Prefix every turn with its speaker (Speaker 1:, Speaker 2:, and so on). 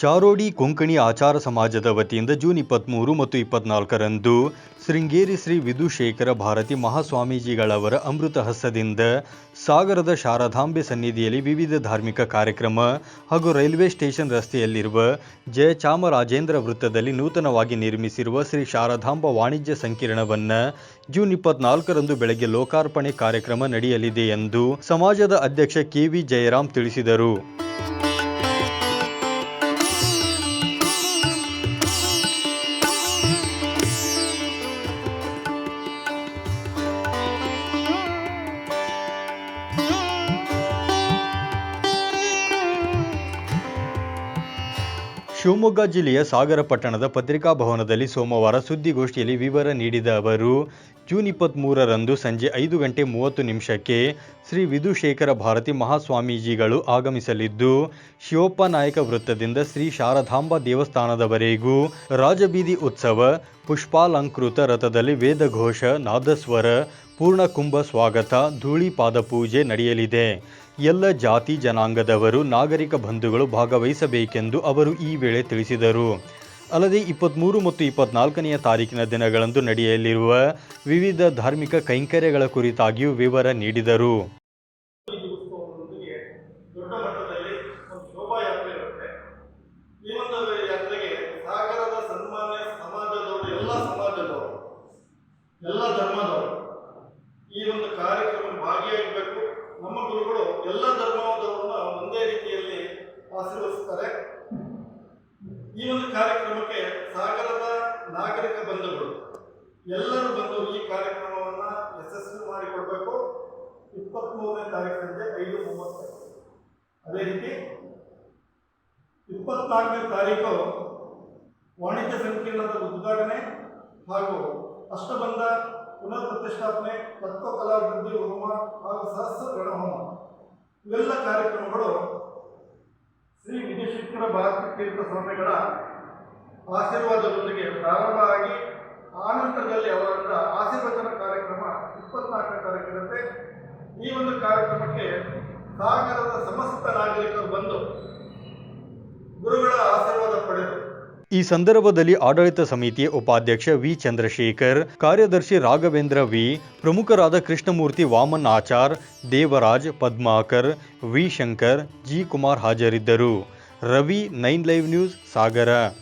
Speaker 1: ಚಾರೋಡಿ ಕೊಂಕಣಿ ಆಚಾರ ಸಮಾಜದ ವತಿಯಿಂದ ಜೂನ್ ಇಪ್ಪತ್ತ್ಮೂರು ಮತ್ತು ಇಪ್ಪತ್ನಾಲ್ಕರಂದು ಶೃಂಗೇರಿ ಶ್ರೀ ವಿದುಶೇಖರ ಭಾರತಿ ಮಹಾಸ್ವಾಮೀಜಿಗಳವರ ಅಮೃತ ಹಸ್ತದಿಂದ ಸಾಗರದ ಶಾರದಾಂಬೆ ಸನ್ನಿಧಿಯಲ್ಲಿ ವಿವಿಧ ಧಾರ್ಮಿಕ ಕಾರ್ಯಕ್ರಮ ಹಾಗೂ ರೈಲ್ವೆ ಸ್ಟೇಷನ್ ರಸ್ತೆಯಲ್ಲಿರುವ ಜಯ ಚಾಮರಾಜೇಂದ್ರ ವೃತ್ತದಲ್ಲಿ ನೂತನವಾಗಿ ನಿರ್ಮಿಸಿರುವ ಶ್ರೀ ಶಾರದಾಂಬ ವಾಣಿಜ್ಯ ಸಂಕಿರಣವನ್ನು ಜೂನ್ ಇಪ್ಪತ್ನಾಲ್ಕರಂದು ಬೆಳಗ್ಗೆ ಲೋಕಾರ್ಪಣೆ ಕಾರ್ಯಕ್ರಮ ನಡೆಯಲಿದೆ ಎಂದು ಸಮಾಜದ ಅಧ್ಯಕ್ಷ ಕೆವಿ ಜಯರಾಮ್ ತಿಳಿಸಿದರು. ಶಿವಮೊಗ್ಗ ಜಿಲ್ಲೆಯ ಸಾಗರ ಪಟ್ಟಣದ ಪತ್ರಿಕಾ ಭವನದಲ್ಲಿ ಸೋಮವಾರ ಸುದ್ದಿಗೋಷ್ಠಿಯಲ್ಲಿ ವಿವರ ನೀಡಿದ ಅವರು, ಜೂನ್ ಇಪ್ಪತ್ತ್ಮೂರರಂದು ಸಂಜೆ ಐದು ಗಂಟೆ ಮೂವತ್ತು ನಿಮಿಷಕ್ಕೆ ಶ್ರೀ ವಿಧುಶೇಖರ ಭಾರತಿ ಮಹಾಸ್ವಾಮೀಜಿಗಳು ಆಗಮಿಸಲಿದ್ದು, ಶಿವಪ್ಪ ನಾಯಕ ವೃತ್ತದಿಂದ ಶ್ರೀ ಶಾರದಾಂಬ ದೇವಸ್ಥಾನದವರೆಗೂ ರಾಜಬೀದಿ ಉತ್ಸವ, ಪುಷ್ಪಾಲಂಕೃತ ರಥದಲ್ಲಿ ವೇದಘೋಷ, ನಾದಸ್ವರ, ಪೂರ್ಣಕುಂಭ ಸ್ವಾಗತ, ಧೂಳಿಪಾದ ಪೂಜೆ ನಡೆಯಲಿದೆ. ಎಲ್ಲ ಜಾತಿ ಜನಾಂಗದವರು ನಾಗರಿಕ ಬಂಧುಗಳು ಭಾಗವಹಿಸಬೇಕೆಂದು ಅವರು ಈ ವೇಳೆ ತಿಳಿಸಿದರು. ಅಲ್ಲದೆ ಇಪ್ಪತ್ತ್ಮೂರು ಮತ್ತು ಇಪ್ಪತ್ನಾಲ್ಕನೆಯ ತಾರೀಕಿನ ದಿನಗಳಂದು ನಡೆಯಲಿರುವ ವಿವಿಧ ಧಾರ್ಮಿಕ ಕೈಂಕರ್ಯಗಳ ಕುರಿತಾಗಿಯೂ ವಿವರ ನೀಡಿದರು.
Speaker 2: ಎಲ್ಲ ಧರ್ಮದವರು ಈ ಒಂದು ಗುರುಗಳು ಎಲ್ಲ ಧರ್ಮದವರನ್ನ ಒಂದೇ ರೀತಿಯಲ್ಲಿ ಆಶೀರ್ವದಿಸ್ತಾರೆ. ಈ ಒಂದು ಕಾರ್ಯಕ್ರಮಕ್ಕೆ ಸಾಗರದ ನಾಗರಿಕ ಬಂಧುಗಳು, ಎಲ್ಲರೂ ಬಂದು ಈ ಕಾರ್ಯಕ್ರಮವನ್ನು ಯಶಸ್ವಿ ಮಾಡಿಕೊಡ್ಬೇಕು. ಇಪ್ಪತ್ತ್ಮೂರನೇ ತಾರೀಕು ಸಂಜೆ ಐದು ಮೂವತ್ತು ಅದೇ ರೀತಿ ಇಪ್ಪತ್ನಾಲ್ಕನೇ ತಾರೀಕು ವಾಣಿಜ್ಯ ಸಂಕೀರ್ಣದ ಉದ್ಘಾಟನೆ ಹಾಗೂ ಅಷ್ಟಬಂಧ ಪುನರ್ ಪ್ರತಿಷ್ಠಾಪನೆ ತತ್ವ ಕಲಾಭಿವೃದ್ಧಿ ಹೋಮ ಹಾಗೂ ಸಹಸ್ರ ಗಣಹೋಮ. ಇವೆಲ್ಲ ಕಾರ್ಯಕ್ರಮಗಳು ಶ್ರೀ ವಿಜಯಶಂಕರ ಭಾರತಿ ತೀರ್ಥ ಸ್ವಾಮಿಗಳ ಆಶೀರ್ವಾದದೊಂದಿಗೆ ಪ್ರಾರಂಭ ಆಗಿ ಆನಂತರದಲ್ಲಿ ಅವರಿಂದ ಆಶೀರ್ವಚನ ಕಾರ್ಯಕ್ರಮ ಇಪ್ಪತ್ನಾಲ್ಕನೇ ತಾರೀಕಿರುತ್ತೆ ಈ ಒಂದು ಕಾರ್ಯಕ್ರಮಕ್ಕೆ ಸಾಗರದ
Speaker 1: ಈ ಸಂದರ್ಭದಲ್ಲಿ ಆಡಳಿತ ಸಮಿತಿಯ ಉಪಾಧ್ಯಕ್ಷ ವಿ. ಚಂದ್ರಶೇಖರ್, ಕಾರ್ಯದರ್ಶಿ ರಾಘವೇಂದ್ರ ವಿ. ಪ್ರಮುಖರಾದ ಕೃಷ್ಣಮೂರ್ತಿ ವಾಮನ್ ಆಚಾರ್, ದೇವರಾಜ್ ಪದ್ಮಾಕರ್, ವಿ. ಶಂಕರ್, ಜಿ. ಕುಮಾರ್ ಹಾಜರಿದ್ದರು. Ravi, nine live news, Sagara.